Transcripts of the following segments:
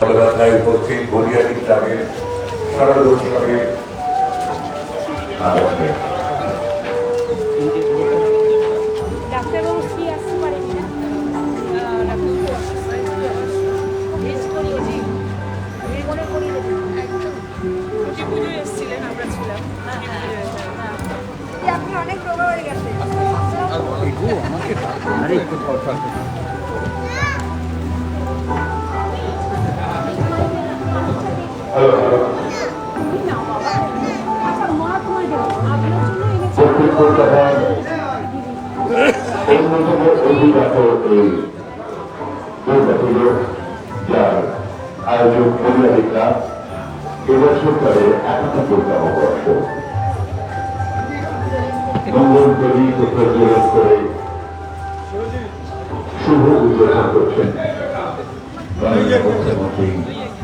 কলকাতায় উপস্থিত বলিয়ারি ক্লাবের শারদ উৎসবের আনন্দে ডাক্তারবাবু শ্রী হ্যালো হ্যালো দক্ষিণ কলকাতায় অন্যতম অভিজাত এই দুর্গা পুজো যার আয়োজক ক্লাব এবছর করে একাত্তরতম বর্ষ মঙ্গল কবি প্রজ্বলন করে শুভ উদ্বোধন করছেন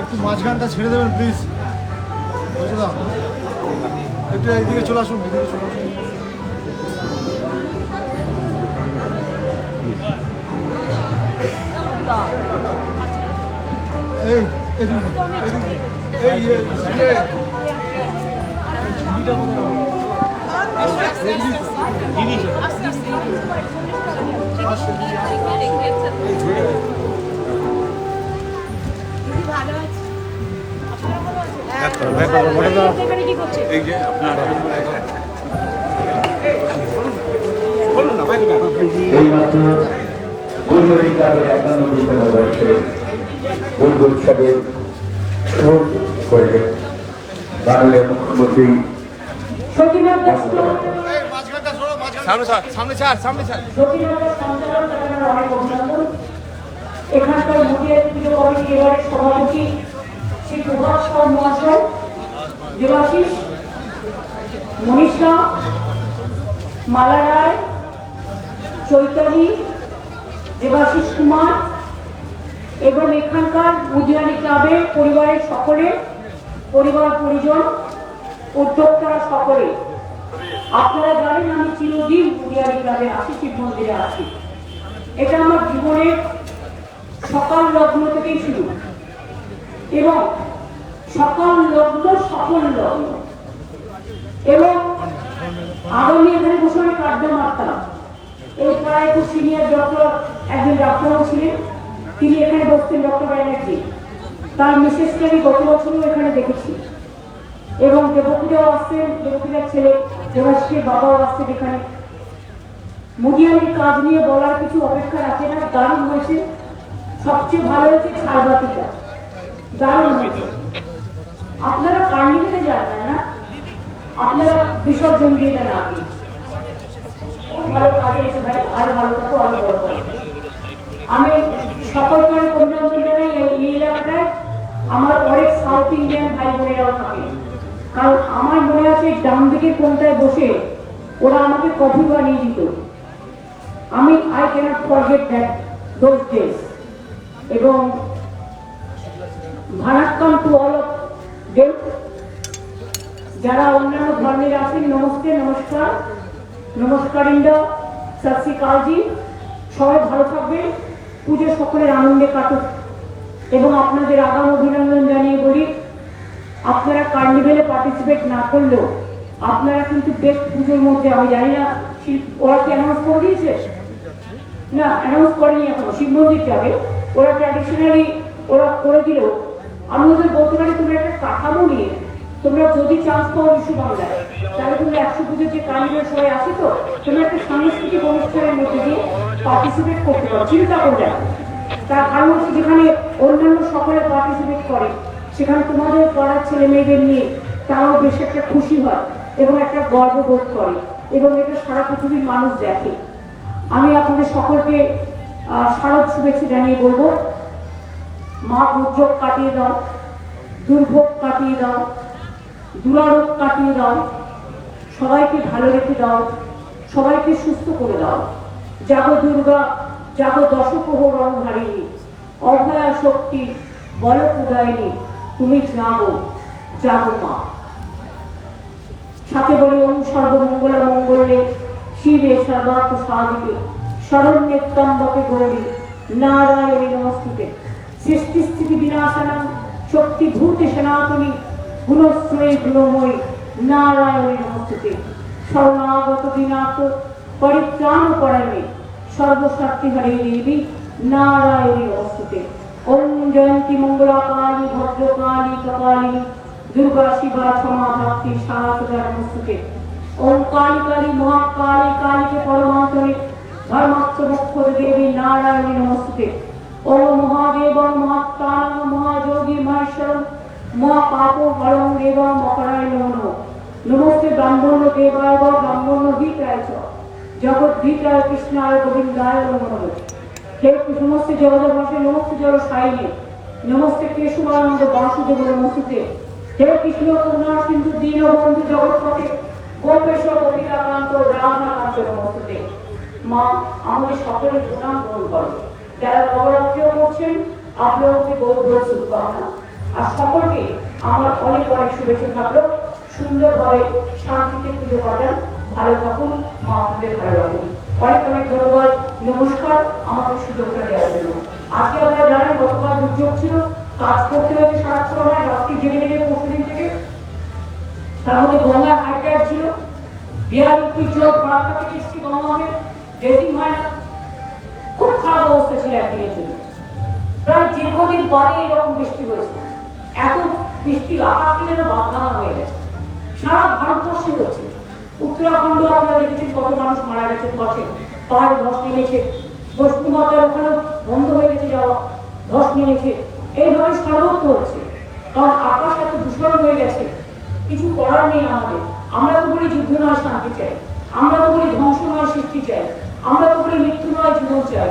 একটু মাঝখানটা ছেড়ে দেবেন প্লিজ বুঝলাম। একটু এইদিকে চলে আসুন এদিকে চলে আসুন। এই এদিকে এদিকে এই এ, এ, দিদি ভালো আছে আপনারা এইমাত্র ক্লাবের বর্ষে দুর্গ উৎসবের করে মুখ্যমন্ত্রী এই মাঝখান সামনে সামনে ছাড় সামনে এখানকার মুদিয়ার পুজো কমিটি এবারের সভাপতি শ্রী প্রভাস মহাশয় দেবাশিস, মনীষা মালা রায় চৈতালি, দেবাশিস কুমার এবং এখানকার মুদিয়ানি ক্লাবের পরিবারের সকলে, পরিবার পরিজন, উদ্যোক্তারা সকলে। আপনারা জানেন আমি চিরদিন মুদিয়ারি ক্লাবে আছি শিব মন্দিরে আছি এটা আমার জীবনের সকাল লগ্ন থেকেই শুরু। এবং সকাল লগ্ন সফল লগ্ন। এবং আগামী এখানে কার্য মারতাম। এই প্রায় খুব সিনিয়র ডক্টর একজন ডাক্তারও ছিলেন। তিনি এখানে বসতেন ডক্টর ব্যানার্জি তার মিসেসকে আমি গত বছরও এখানে দেখেছি। এবং দেবপূজাও আসছেন দেবপূজার ছেলে দেবাশীর বাবাও আসছেন এখানে। মুদিয়ানির কাজ নিয়ে বলার কিছু অপেক্ষা রাখে না, দারুণ হয়েছে। সবচেয়ে ভালো হয়েছে ছাড়বাতিটা। দারুণ আপনারা কার্নিভেলে যান না? আপনারা বিসর্জন দিয়ে দেন খুব ভালো আর ভালো আমি সকলকে আমি অভিনন্দন জানাই এই- এই আমার অনেক সাউথ ইন্ডিয়ান ভাই বোনেরাও থাকে। কারণ আমার মনে আছে ডান দিকের কোনটায় বসে ওরা আমাকে কফি বানিয়ে দিত। আমি I can't forget that those days এবং ভারাক্কাম টু অল অফ দেম যারা অন্যান্য ধর্মের আছেন, নমস্তে, নমস্কার। নমস্কার ইন্ডা সত কালজি। সবাই ভালো থাকবেন পুজো সকলের আনন্দে কাটুক। এবং আপনাদের আগাম অভিনন্দন জানিয়ে বলি, আপনারা কার্নিভেলে পার্টিসিপেট না করলেও আপনারা কিন্তু বেস্ট পুজোর মধ্যে, আমি জানি না ওরা কি অ্যানাউন্স করে দিয়েছে? না অ্যানাউন্স করেনি এখন। শিব মন্দির যাবে ওরা ট্র্যাডিশনালি ওরা করে দিল আমি ওদের বলতে পারি, তোমরা একটা কাঠামো নিয়ে, তোমরা যদি চান্স পাও বিশ্ব বাংলায়। তাহলে তোমরা একশো পুজোর যে কার্নিভেল সবাই আছে তো, তোমরা একটা সাংস্কৃতিক অনুষ্ঠানের মধ্যে দিয়ে পার্টিসিপেট করতে পারো। চিন্তা করে দেখো তার কারণ হচ্ছে যেখানে অন্যান্য সকলে পার্টিসিপেট করে, সেখানে তোমাদের পাড়ার ছেলে মেয়েদের নিয়ে তারাও বেশ একটা খুশি হয় এবং একটা গর্ব বোধ করে এবং এটা সারা পৃথিবীর মানুষ দেখে। আমি আপনাদের সকলকে শারদ শুভেচ্ছা জানিয়ে বলব। মা দুর্যোগ কাটিয়ে দাও, দুর্ভোগ কাটিয়ে দাও, দুরারোগ কাটিয়ে দাও, সবাইকে ভালো রেখে দাও, সবাইকে সুস্থ করে দাও। জাগো দুর্গা, জাগো দশপ্রহ রং হারিয়ে অভয়া শক্তি বল উদয়নি, তুমি জাগো জাগো মা। সাথে বলি ওম সর্বমঙ্গল মঙ্গলে শিবে সর্বাত্ম সাধিকে শরণ্যে ত্রম্বকে গৌরী নারায়ণী নমস্তুতে। সৃষ্টি স্থিতি বিনাশনম, শক্তি ভূতে সনাতনী, গুণশ্রয়ী গুণময়ী নারায়ণী নমস্তুতে। শরণাগত দিনাথ পরিত্রাণ পরায়ণে সর্বশক্তি হরে দেবী নারায়ণী নমস্তুতে। ওম জয়ন্তী মঙ্গলা কালী ভদ্রকালী কপালী দুর্গা শিবা, ক্ষমা, ভক্তি সাহসদা নমস্তুতে। ওম কালী কালী, মহাকালী নারায়ণী নমস্তুতে ওম মহাদেব মহাত্তান মহাযোগী, মহেশ্বর, মহাপাপ হরং দেব মকরায় নমঃ নমস্তে ব্রাহ্মণ দেবায় বা ব্রাহ্মণ হিতায় চ। জগৎ হিতায় কৃষ্ণায়, গোবিন্দায় নমঃ। হে সমস্ত জগৎবাসী নমস্তে জল সাইনে নমস্তে কেশবানন্দ বাসুদেব নমস্তে হে কৃষ্ণ করুণা সিন্ধু, দীন, বন্ধু জগৎপতি গোপেশ গোপিকাকান্ত রাধাকান্ত নমস্তে মা, আমাদের সকলের প্রণাম গ্রহণ করো। যারা নবরাত্রিও করছেন আপনাদেরকে গৌরব শুভকামনা আর সকলকে আমার অনেক অনেক শুভেচ্ছা থাকল। সুন্দরভাবে শান্তিতে পুজো কাটান, ভালো থাকুন, মা আপনাদের ভালো রাখুন। অনেক অনেক ধন্যবাদ, নমস্কার আমাকে সুযোগটা দেওয়ার জন্য। আজকে আমরা জানেন, গতকাল দুর্যোগ ছিল, কাজ করতে হয়েছে সারাক্ষণ হয় রাত্রি জেগে জেগে প্রতিদিন থেকে। তার মধ্যে গঙ্গা হাইটার ছিল। বিহার ছিল বারাকা থেকে এসছি গঙ্গাকে ড্রেসিং হয় না খুব খারাপ অবস্থা ছিল একদিনের জন্য প্রায় দীর্ঘদিন পরে এরকম বৃষ্টি হয়েছে। এত বৃষ্টি আকাশ যেন বাঁধা হয়ে গেছে। সারা ভারতবর্ষে হচ্ছে। উত্তরাখণ্ড আপনারা দেখেছেন কত মানুষ মারা গেছে পথে পাহাড়ে ধস নেমেছে। পশ্চিমবঙ্গের ওখানে বন্ধ হয়ে গেছে যাওয়া, ধস নেমেছে। এইভাবে সর্বত্র হচ্ছে। কারণ আকাশ এত দূষণ হয়ে গেছে। কিছু করার নেই আমাদের। আমরা তো বলি যুদ্ধ নয়, শান্তি চাই। আমরা তো বলি ধ্বংস নয়, সৃষ্টি চাই। আমরা তো বলি মৃত্যু নয় জীবন চাই,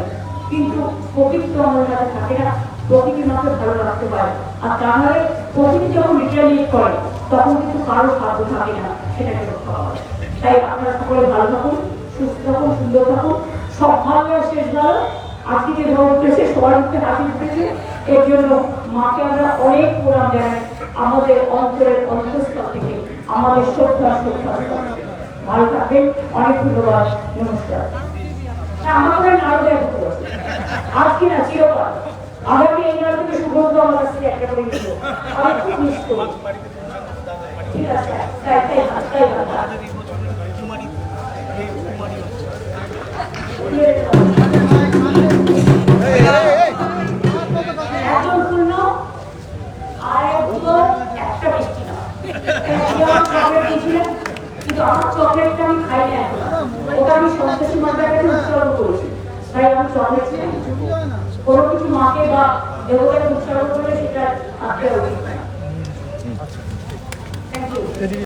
কিন্তু প্রকৃতি তো আমাদের কাছে থাকে না, প্রকৃতি মাত্র ভালো রাখতে পারে। আর তা নাহলে প্রকৃতি যখন রিটার্নিয়েট করে, তখন কিন্তু কারও সাধ্য থাকে না সেটাকে রক্ষা করা তাই আপনারা সকলে ভালো থাকুন, সুস্থ থাকুন, সুন্দর থাকুন। সব ভালো শেষ ভালো আজকে যে ঝড় উঠেছে, সবার মুখে হাসি উঠেছে এর জন্য মাকে আমরা অনেক প্রণাম জানাই, আমাদের অন্তরের অন্তঃস্থল থেকে, আমাদের শ্রদ্ধা শ্রদ্ধা ভালো থাকবেন, অনেক ধন্যবাদ, নমস্কার। করতে পারছি। আজকে না চিরকাল। আগামী এই নাড়ু থেকে সুগন্ধ আমার কাছ থেকে একটা করে দিল আমি খুব মিস ঠিক আছে, তাই তাই একটা কিন্তু আমার চকলেটটা আমি খাই না ওটা আমি সন্তোষী মাতার কাছে উৎসর্গ করেছি। তাই আমি চকলেট কোনো কিছু মাকে বা দেবতাকে উৎসর্গ করলে সেটা আত্মীয় উচিত